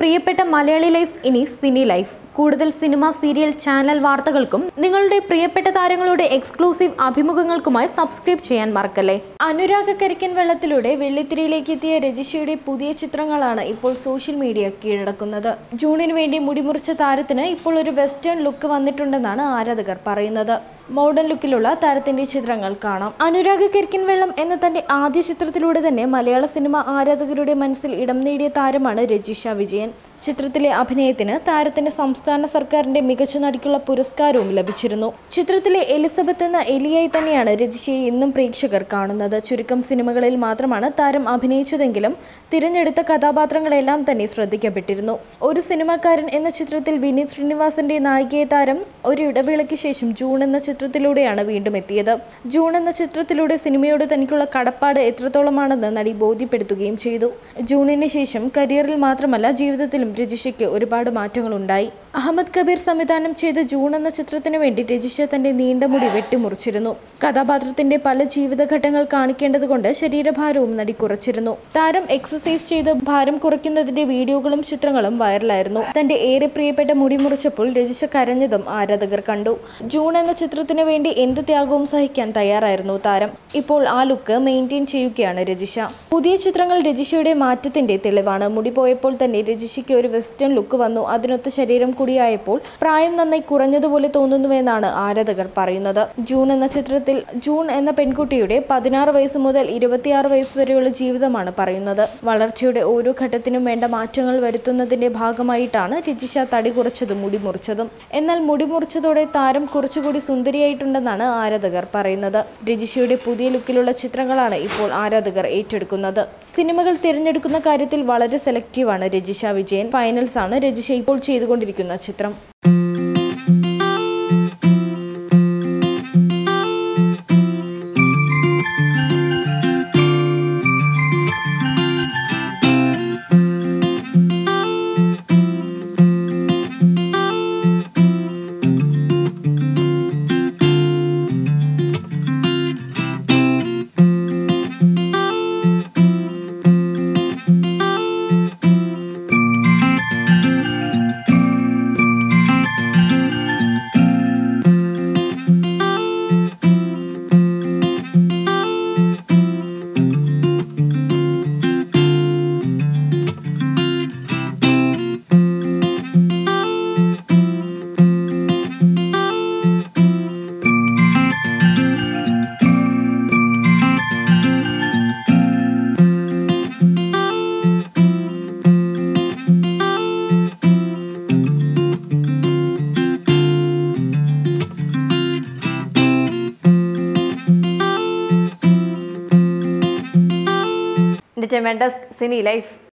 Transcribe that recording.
പ്രിയപ്പെട്ട മലയാളി ലൈഫ് ഇനി cine life. കൂടുതൽ സിനിമ സീരിയൽ ചാനൽ വാർത്തകൾക്കും നിങ്ങളുടെ പ്രിയപ്പെട്ട താരങ്ങളുടെ എക്സ്ക്ലൂസീവ് അഭിമുഖങ്ങൾക്കുമായി സബ്സ്ക്രൈബ് ചെയ്യാൻ മറക്കല്ലേ? അനുരാഗ കരിക്കൻ വെള്ളത്തിലൂടെ വെള്ളിത്തിരയിലേക്ക് എത്തിയ രജിഷയുടെ പുതിയ ചിത്രങ്ങളാണ് ഇപ്പോൾ സോഷ്യൽ മീഡിയ കീഴടക്കുന്നത്. ജൂണിന് വേണ്ടി മുടിമുറിച്ച താരത്തിന് ഇപ്പോൾ ഒരു വെസ്റ്റേൺ ലുക്ക് വന്നിട്ടുണ്ടെന്നാണ് ആരാധകർ പറയുന്നത്. മോഡേൺ ലുക്കിലുള്ള താരത്തിന്റെ ചിത്രങ്ങൾ കാണാം. അനുരാഗ് കരിക്കൻ വെള്ളം എന്ന തന്റെ ആദ്യ ചിത്രത്തിലൂടെ തന്നെ മലയാള സിനിമ ആരാധകരുടെ മനസ്സിൽ ഇടം നേടിയ താരമാണ് രജിഷ വിജയൻ. ചിത്രത്തിലെ അഭിനയത്തിന് താരത്തിന് സംസ്ഥാന സർക്കാരിന്റെ മികച്ച നടിക്കുള്ള പുരസ്കാരവും ലഭിച്ചിരുന്നു. ചിത്രത്തിലെ എലിസബത്ത് എന്ന എലിയായി തന്നെയാണ് രജിഷയെ ഇന്നും പ്രേക്ഷകർ കാണുന്നത്. ചുരുക്കം സിനിമകളിൽ മാത്രമാണ് താരം അഭിനയിച്ചതെങ്കിലും തിരഞ്ഞെടുത്ത കഥാപാത്രങ്ങളെല്ലാം തന്നെ ശ്രദ്ധിക്കപ്പെട്ടിരുന്നു. ഒരു സിനിമാക്കാരൻ എന്ന ചിത്രത്തിൽ വിനീത് ശ്രീനിവാസന്റെ നായികയെ താരം ഒരു ഇടവേളയ്ക്ക് ശേഷം ജൂൺ എന്ന ചിത്രത്തിലൂടെയാണ് വീണ്ടും എത്തിയത്. ജൂൺ എന്ന ചിത്രത്തിലൂടെ സിനിമയോട് തനിക്കുള്ള കടപ്പാട് എത്രത്തോളമാണെന്ന് നടി ബോധ്യപ്പെടുത്തുകയും ചെയ്തു. ജൂണിന് ശേഷം കരിയറിൽ മാത്രമല്ല ജീവിതത്തിലും രജിഷയ്ക്ക് ഒരുപാട് മാറ്റങ്ങളുണ്ടായി. അഹമ്മദ് കബീർ സംവിധാനം ചെയ്ത ജൂൺ എന്ന ചിത്രത്തിന് വേണ്ടി രജിഷ തന്റെ നീണ്ട മുടി വെട്ടിമുറിച്ചിരുന്നു. കഥാപാത്രത്തിന്റെ പല ജീവിതഘട്ടങ്ങൾ കാണിക്കേണ്ടതുകൊണ്ട് ശരീരഭാരവും നടി കുറച്ചിരുന്നു. താരം എക്സസൈസ് ചെയ്ത് ഭാരം കുറയ്ക്കുന്നതിന്റെ വീഡിയോകളും ചിത്രങ്ങളും വൈറലായിരുന്നു. തന്റെ ഏറെ പ്രിയപ്പെട്ട മുടി മുറിച്ചപ്പോൾ രജിഷ കരഞ്ഞതും ആരാധകർ കണ്ടു. ജൂൺ എന്ന ചിത്രത്തിന് വേണ്ടി എന്ത് ത്യാഗവും സഹിക്കാൻ തയ്യാറായിരുന്നു താരം. ഇപ്പോൾ ആ ലുക്ക് മെയിന്റെയിൻ ചെയ്യുകയാണ് രജിഷ. പുതിയ ചിത്രങ്ങൾ രജിഷയുടെ മാറ്റത്തിന്റെ തെളിവാണ്. മുടി പോയപ്പോൾ തന്നെ രജിഷയ്ക്ക് ഒരു വെസ്റ്റേൺ ലുക്ക് വന്നു. അതിനൊത്ത ശരീരം കൂടിയായപ്പോൾ പ്രായം നന്നായി കുറഞ്ഞതുപോലെ തോന്നുന്നുവെന്നാണ് ആരാധകർ പറയുന്നത്. ജൂൺ എന്ന ചിത്രത്തിൽ ജൂൺ എന്ന പെൺകുട്ടിയുടെ പതിനാറ് വയസ്സ് മുതൽ ഇരുപത്തിയാറ് വയസ്സ് വരെയുള്ള ജീവിതമാണ് പറയുന്നത്. വളർച്ചയുടെ ഓരോ ഘട്ടത്തിനും വേണ്ട മാറ്റങ്ങൾ വരുത്തുന്നതിന്റെ ഭാഗമായിട്ടാണ് രജിഷ തടി കുറച്ചതും മുടി മുറിച്ചതും. എന്നാൽ മുടി മുറിച്ചതോടെ താരം കുറച്ചുകൂടി സുന്ദരിയായിട്ടുണ്ടെന്നാണ് ആരാധകർ പറയുന്നത്. രജിഷയുടെ പുതിയ ലുക്കിലുള്ള ചിത്രങ്ങളാണ് ഇപ്പോൾ ആരാധകർ ഏറ്റെടുക്കുന്നത്. സിനിമകൾ തിരഞ്ഞെടുക്കുന്ന കാര്യത്തിൽ വളരെ സെലക്റ്റീവാണ് രജിഷ വിജയൻ. ഫൈനൽസ് ആണ് രജിഷ ഇപ്പോൾ ചെയ്തുകൊണ്ടിരിക്കുന്ന ചിത്രം. Desk, Cine Life.